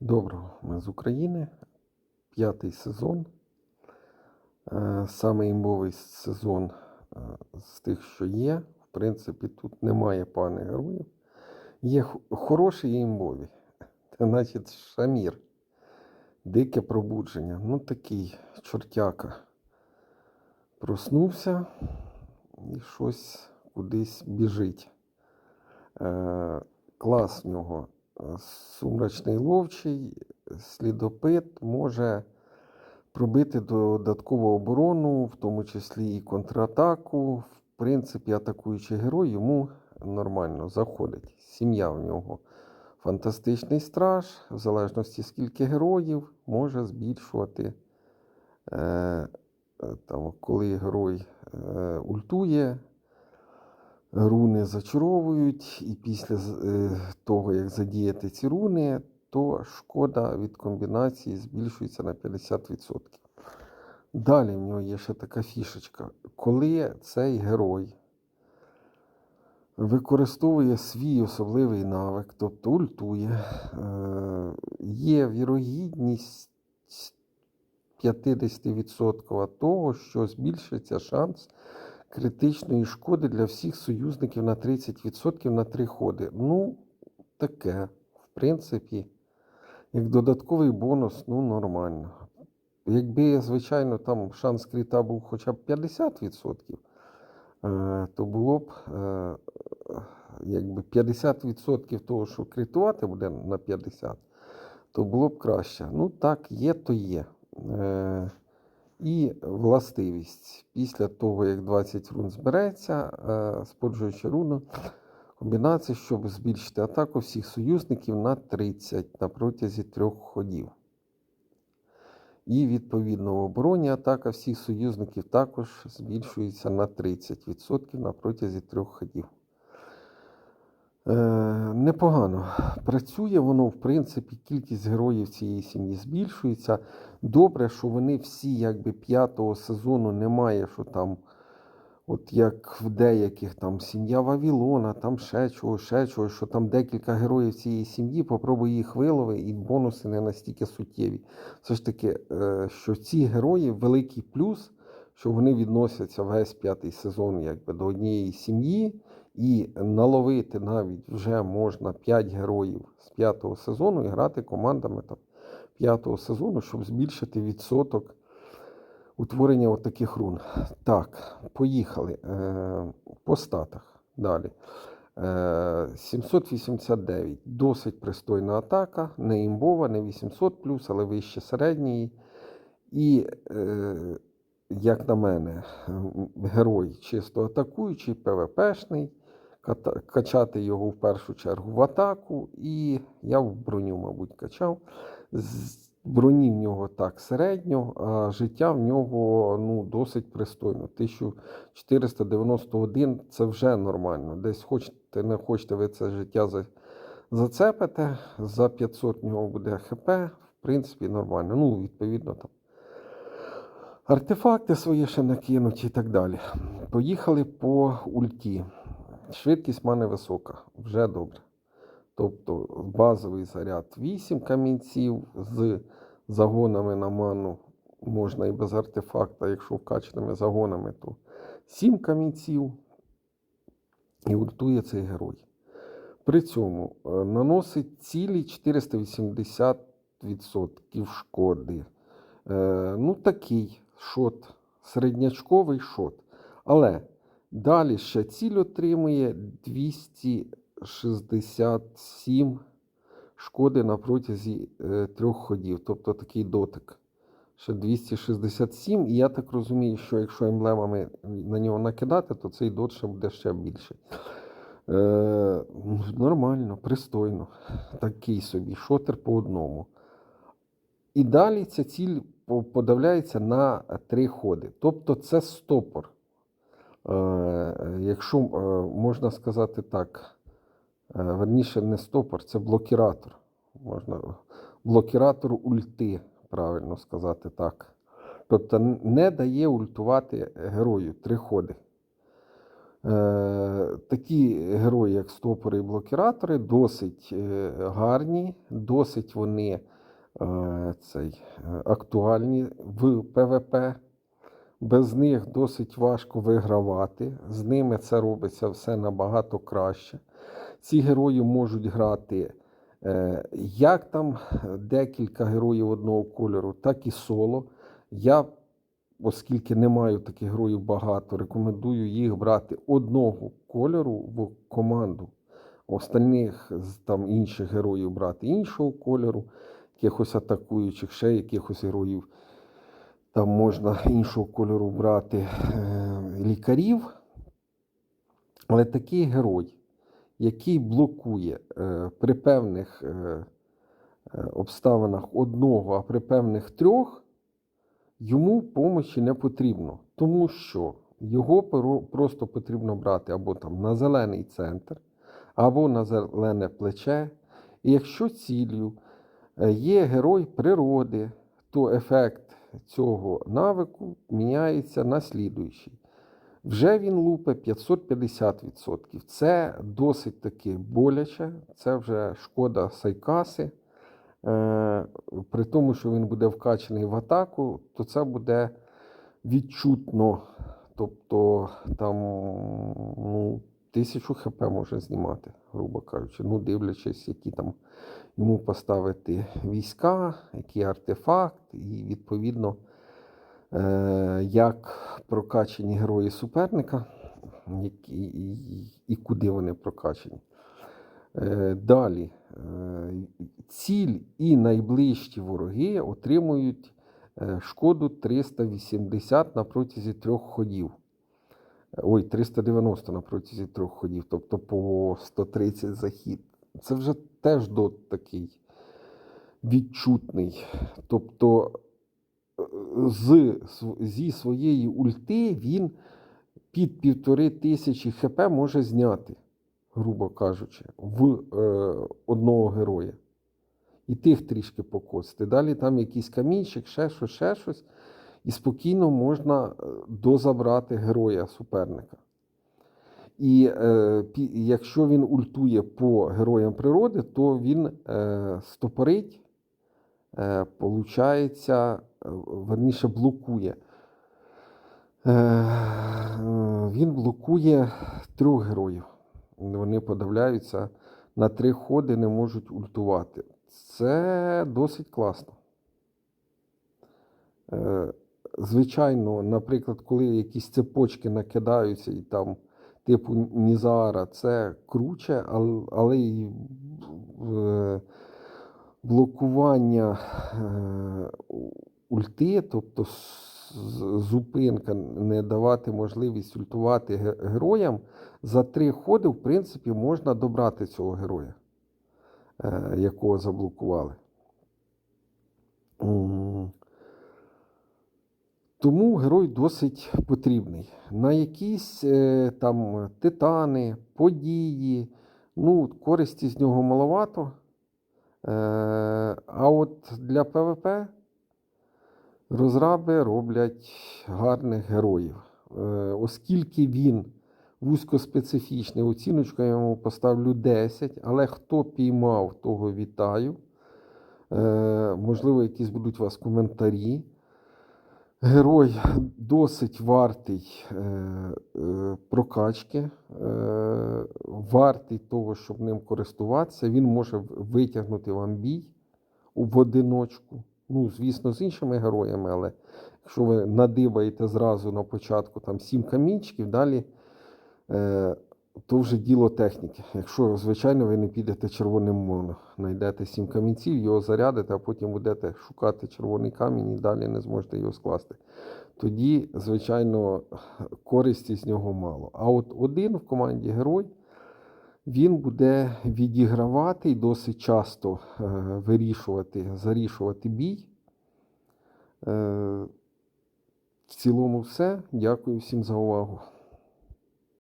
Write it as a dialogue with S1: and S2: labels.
S1: Доброго, ми з України. П'ятий сезон. Е, Саме імбовий сезон е, з тих, що є. В принципі, тут немає пани героїв. Є хороші імбові. Це значить Шамір. Дике пробудження. Ну такий чортяка. Проснувся і щось кудись біжить. Е, клас в нього сумрачний ловчий, слідопит може пробити додаткову оборону, в тому числі і контратаку. В принципі, атакуючий герой йому нормально заходить. Сім'я в нього фантастичний страж, в залежності скільки героїв, може збільшувати. Е, е, там, коли герой е, ультує, руни зачаровують, і після е, того, як задіяти ці руни, то шкода від комбінації збільшується на 50%. Далі в нього є ще така фішечка. Коли цей герой використовує свій особливий навик, тобто ультує, е, є вірогідність 50% того, що збільшиться шанс критичної шкоди для всіх союзників на 30% на три ходи. Ну, таке, в принципі, як додатковий бонус, ну, нормально. Якби, звичайно, там шанс кріта був хоча б 50%, е, то було б е, якби 50% того, що критувати буде на 50%, то було б краще. Ну так, є, то є. І властивість. Після того, як 20 рун збереться, е, споджуючи руну, комбінація, щоб збільшити атаку всіх союзників на 30 на протязі трьох ходів. І відповідно в обороні атака всіх союзників також збільшується на 30% на протязі трьох ходів. Е, непогано. Працює воно, в принципі, кількість героїв цієї сім'ї збільшується. Добре, що вони всі, якби п'ятого сезону немає, що там, от як в деяких там сім'я Вавілона, там ще чого, ще чого, що там декілька героїв цієї сім'ї, попробуй їх вилови, і бонуси не настільки суттєві. Все ж таки, е, що ці герої великий плюс, що вони відносяться весь п'ятий сезон якби, до однієї сім'ї. І наловити навіть вже можна 5 героїв з п'ятого сезону і грати командами там, п'ятого сезону, щоб збільшити відсоток утворення таких рун. Так, поїхали. Е, по статах далі. Е, 789. Досить пристойна атака. Не імбова, не 800 плюс, але вище середньої. І, е, як на мене, герой чисто атакуючий, ПВПшний. Качати його в першу чергу в атаку, і я в броню, мабуть, качав. Броні в нього так середньо, а життя в нього ну, досить пристойно. 1491 це вже нормально. Десь хочете, не хочете, ви це життя зацепите, за 500 в нього буде ХП, в принципі, нормально. Ну, відповідно, там. Артефакти свої ще накинуть і так далі. Поїхали по ульті. Швидкість в мене висока, вже добре. Тобто базовий заряд 8 камінців з загонами на ману можна і без артефакта, якщо вкачаними загонами, то 7 камінців і ультує цей герой. При цьому е, наносить цілі 480% шкоди. Е, ну, такий шот, середнячковий шот. Але далі ще ціль отримує 267 шкоди на протязі е, трьох ходів. Тобто такий дотик. Ще 267. І я так розумію, що якщо емблемами на нього накидати, то цей дот буде ще більший. Е, нормально, пристойно. Такий собі шотер по одному. І далі ця ціль подавляється на три ходи. Тобто це стопор. Е, Якщо е, можна сказати так, е, верніше не стопор, це блокіратор. Можна блокіратор ульти, правильно сказати так. Тобто не дає ультувати герою три ходи. Такі герої, як стопори і блокіратори, досить гарні, досить вони цей, актуальні в ПВП. Без них досить важко вигравати. З ними це робиться все набагато краще. Ці герої можуть грати е, як там декілька героїв одного кольору, так і соло. Я, оскільки не маю таких героїв багато, рекомендую їх брати одного кольору в команду. Остальних там інших героїв брати іншого кольору, якихось атакуючих, ще якихось героїв. Там можна іншого кольору брати е, лікарів. Але такий герой, який блокує е, при певних е, обставинах одного, а при певних трьох, йому помощі не потрібно. Тому що його просто потрібно брати або там на зелений центр, або на зелене плече. І якщо ціллю є герой природи, то ефект цього навику міняється на слідуючий. Вже він лупе 550%. Це досить таки боляче, це вже шкода сайкаси. Е, При тому, що він буде вкачаний в атаку, то це буде відчутно. Тобто там ну, тисячу хп може знімати, грубо кажучи. Ну, дивлячись, які там йому поставити війська, який артефакт, і відповідно, е, як прокачані герої суперника, і, куди вони прокачані. Е, Далі, е, ціль і найближчі вороги отримують шкоду 380 на протязі трьох ходів. Ой, 390 на протязі трьох ходів, тобто по 130 захід. Це вже теж дот такий відчутний. Тобто е, з, зі своєї ульти він під півтори тисячі хп може зняти, грубо кажучи, в е, одного героя. І тих трішки покосити. Далі там якийсь камінчик, ще щось, ще щось. І спокійно можна е, дозабрати героя суперника. І е, якщо він ультує по героям природи, то він е, стопорить, е, получається, е, верніше блокує. Е, він блокує трьох героїв. Вони подавляються на три ходи, не можуть ультувати. Це досить класно. Е, Звичайно, наприклад, коли якісь цепочки накидаються і там, типу Нізара, це круче, але, і е, блокування е, ульти, тобто зупинка, не давати можливість ультувати героям, за три ходи, в принципі, можна добрати цього героя, е, якого заблокували. Тому герой досить потрібний. На якісь е, там титани, події, ну, користі з нього маловато. Е, а от для ПВП розраби роблять гарних героїв. Е, оскільки він вузькоспецифічний, оціночку я йому поставлю 10, але хто піймав, того вітаю. Можливо, якісь будуть у вас коментарі. Герой досить вартий е, е, прокачки, е, вартий того, щоб ним користуватися. Він може витягнути вам бій в одиночку. Ну, звісно, з іншими героями, але якщо ви надибаєте зразу на початку там сім камінчиків, далі то вже діло техніки. Якщо, звичайно, ви не підете червоним моно, знайдете сім камінців, його зарядите, а потім будете шукати червоний камінь і далі не зможете його скласти. Тоді, звичайно, користі з нього мало. А от один в команді герой. Він буде відігравати і досить часто е, вирішувати, зарішувати бій. Е, в цілому все. Дякую всім за увагу.